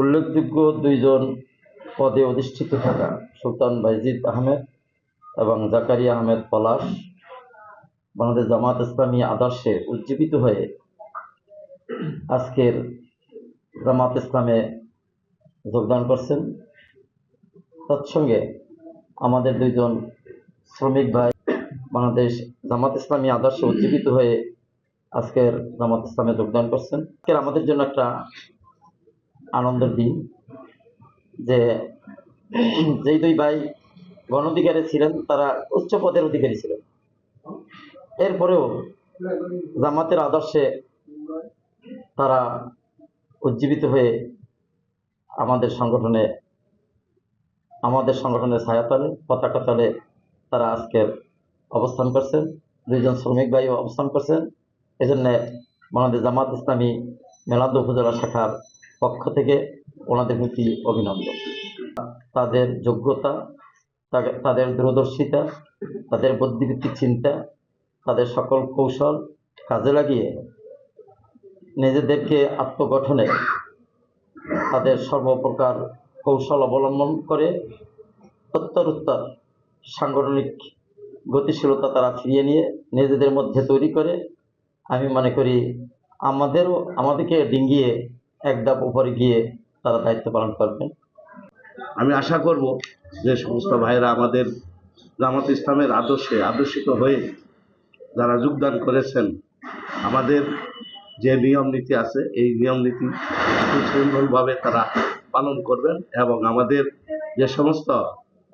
উল্লেখযোগ্য দুইজন পদে অধিষ্ঠিত থাকা সুলতান বাইজিদ আহমেদ এবং জাকারিয়া আহমেদ পলাশ বাংলাদেশ জামাত ইসলামী আদর্শে উজ্জীবিত হয়ে আজকের জামাত ইসলামে যোগদান করছেন। তৎসঙ্গে আমাদের দুইজন শ্রমিক ভাই, বাংলাদেশ জামাত ইসলামী আদর্শে উজ্জীবিত হয়ে আজকের জামাত ইসলামে যোগদান করছেন। আজকের আমাদের জন্য একটা আনন্দের দিন, যে যেই দুই ভাই গণ অধিকারে ছিলেন, তারা উচ্চ পদের অধিকারী ছিলেন। এরপরেও জামাতের আদর্শে তারা উজ্জীবিত হয়ে আমাদের সংগঠনে, আমাদের সংগঠনের ছায়াতলে, পতাকা তলে তারা আজকের অবস্থান করছেন, দুইজন শ্রমিক ভাই অবস্থান করছেন। এজন্য বাংলাদেশ জামাত ইসলামী মেলাদ উপজেলা শাখার পক্ষ থেকে ওনাদের প্রতি অভিনন্দন। তাদের যোগ্যতা তাদের দূরদর্শিতা, তাদের বুদ্ধিভিত্তিক চিন্তা, তাদের সকল কৌশল কাজে লাগিয়ে নিজেদেরকে আত্মগঠনে তাদের সর্বপ্রকার কৌশল অবলম্বন করে উত্তরোত্তর সাংগঠনিক গতিশীলতা তারা ফিরিয়ে নিয়ে নিজেদের মধ্যে তৈরি করে, আমি মনে করি আমাদেরও, আমাদেরকে ডিঙ্গিয়ে এক ধাপ উপরে গিয়ে তারা দায়িত্ব পালন করবেন আমি আশা করব যে সমস্ত ভাইরা আমাদের জামাত ইসলামের আদর্শে আদর্শিত হয়ে যারা যোগদান করেছেন, আমাদের যে নিয়ম নীতি আছে, এই নিয়ম নীতি সুশৃঙ্খলভাবে তারা পালন করবেন এবং আমাদের যে সমস্ত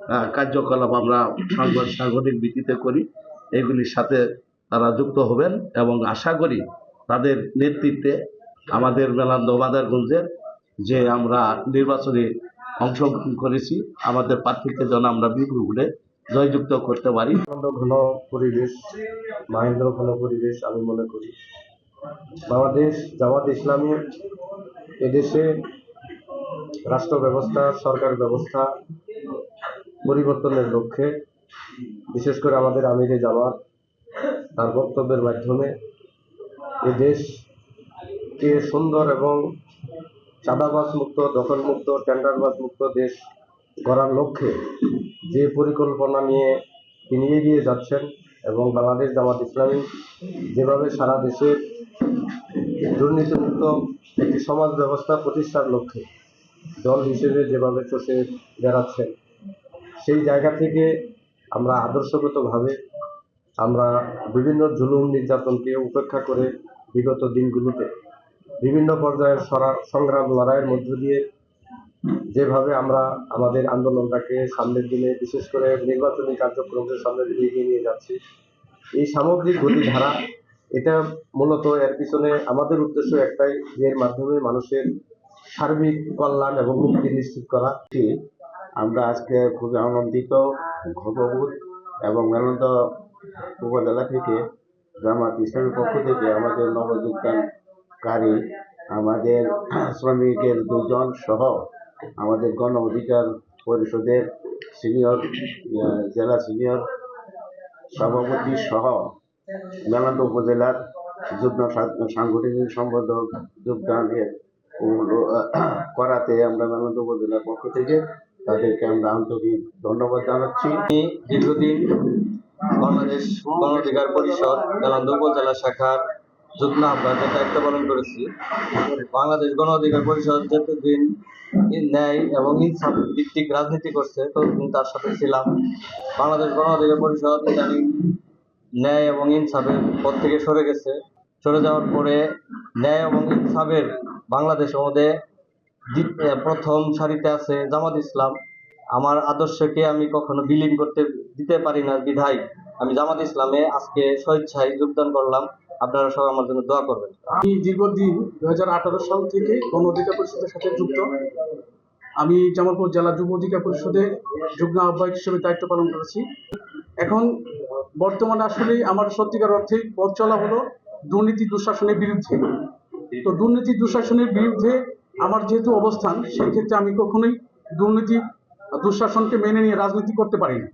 কার্যকলাপ আমরা সাংগ- সাংগঠনিক ভিত্তিতে করি। এগুলির সাথে তারা যুক্ত হবেন এবং আশা করি তাদের নেতৃত্বে আমাদের মেলান্দ বাজারগঞ্জের যে আমরা নির্বাচনে অংশগ্রহণ করেছি, আমাদের প্রার্থীকে যেন আমরা বিপুলে জয়যুক্ত করতে পারি। ঘন পরিবেশ, মাহেন্দ্র ঘন পরিবেশ আমি মনে করি। বাংলাদেশ, জামাত ইসলামী, এদেশে রাষ্ট্র ব্যবস্থা সরকার ব্যবস্থা পরিবর্তনের লক্ষ্যে, বিশেষ করে আমাদের আমিরে জামাত, তার বক্তব্যের মাধ্যমে এ দেশকে সুন্দর এবং চাঁদাবাজ মুক্ত, দখলমুক্ত, টেন্ডারবাজ মুক্ত দেশ গড়ার লক্ষ্যে যে পরিকল্পনা নিয়ে তিনি এগিয়ে যাচ্ছেন এবং বাংলাদেশ জামাত ইসলামী যেভাবে সারা দেশের দুর্নীতিমুক্ত একটি সমাজ ব্যবস্থা প্রতিষ্ঠার লক্ষ্যে দল হিসেবে যেভাবে চষে বেড়াচ্ছেন সেই জায়গা থেকে আমরা আদর্শগতভাবে আমরা বিভিন্ন জুলুম নির্যাতনকে উপেক্ষা করে বিগত দিনগুলোতে বিভিন্ন পর্যায়ের সরা- সংগ্রাম লড়াইয়ের মধ্য দিয়ে যেভাবে আমরা আমাদের আন্দোলনটাকে সামনের দিনে বিশেষ করে নির্বাচনী কার্যক্রমকে সামনের দিকে এগিয়ে নিয়ে যাচ্ছি, এই সামগ্রিক গতিধারা, এটা মূলত এর পিছনে আমাদের উদ্দেশ্য একটাই এর মাধ্যমে মানুষের সার্বিক কল্যাণ এবং মুক্তি নিশ্চিত করা। আমরা আজকে খুবই আনন্দিত গর্ববোধ এবং মেলন্দ উপজেলা থেকে জামাত ইসলামের পক্ষ থেকে আমাদের নবযোগদানকারী আমাদের শ্রমিকের দুজন সহ আমাদের গণ অধিকার পরিষদের সিনিয়র জেলা সিনিয়র সভাপতি সহ মেলান্দ উপজেলার যুগ্ম সাংগঠনিক সম্পাদক যোগদানের করাতে আমরা মেলান্দ উপজেলার পক্ষ থেকে তাদেরকে আমরা আন্তরিক ধন্যবাদ জানাচ্ছি। দীর্ঘদিন বাংলাদেশ গণ অধিকার পরিষদ নালন্দা জেলা শাখার যুগ্ম আহ্বায়কের দায়িত্ব পালন করেছি। বাংলাদেশ গণ অধিকার পরিষদ যতদিন ন্যায় এবং ইনসাফ ভিত্তিক রাজনীতি করছে ততদিন তার সাথে ছিলাম। বাংলাদেশ গণ অধিকার পরিষদ ইদানিং ন্যায় এবং ইনসাফের পথ থেকে সরে গেছে। সরে যাওয়ার পরে ন্যায় এবং ইনসাফের বাংলাদেশ আহ, প্রথম সারিতে আছে জামাত ইসলাম আমার আদর্শকে আমি কখনো বিলীন করতে দিতে পারি না বিধায়। আমি জামাত ইসলামে আজকে স্বেচ্ছায় যোগদান করলাম। আপনারা সবাই আমার জন্য দোয়া করবেন। আমি দীর্ঘদিন দু হাজার আঠারো সাল থেকে গণ অধিকার পরিষদের সাথে যুক্ত। আমি জামালপুর জেলা যুব অধিকার পরিষদে যুগ্ম আহ্বায়ক হিসেবে দায়িত্ব পালন করেছি। এখন বর্তমানে আসলে আমার সত্যিকার অর্থে পথ চলা হলো দুর্নীতি দুঃশাসনের বিরুদ্ধে। তো দুর্নীতি দুঃশাসনের বিরুদ্ধে আমার যেহেতু অবস্থান, সেই ক্ষেত্রে আমি কখনোই দুর্নীতি দুঃশাসনকে মেনে নিয়ে রাজনীতি করতে পারি না।